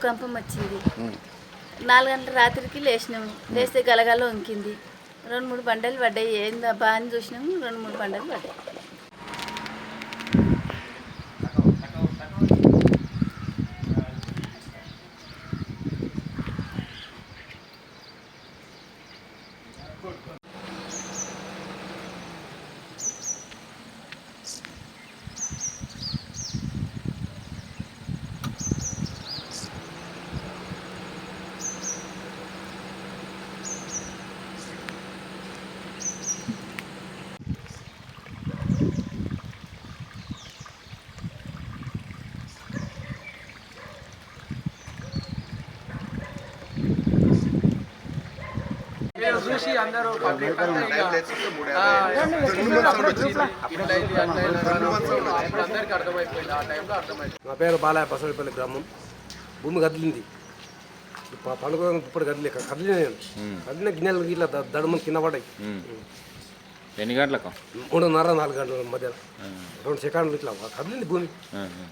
భూకంపం వచ్చింది. నాలుగు గంటల రాత్రికి లేచినాము లేస్తే గలగల వంకింది. రెండు మూడు బండలు పడ్డాయి. ఏందబ్బా అని చూసినాము రెండు మూడు బండలు పడ్డాయి. చూసి అందరూ పబ్లిక్ అందరికీ అర్థమైపోయింది ఆ టైంలో అర్థమైపోయింది నా పేరు బాలయ్య పసడిపల్లి గ్రామం. భూమి కదిలింది. పండుగ ఇప్పుడు కదిలే కదిలిన నేను. కదిలిన గిన్నెలు ఇట్లా ద- దడుమని కింద పడ్డాయి. ఎన్ని గంటలకు? మూడున్నర నాలుగు గంటల మధ్య రెండు సెకండ్లు ఇట్లా కదిలింది భూమి. ఆ, ఆ.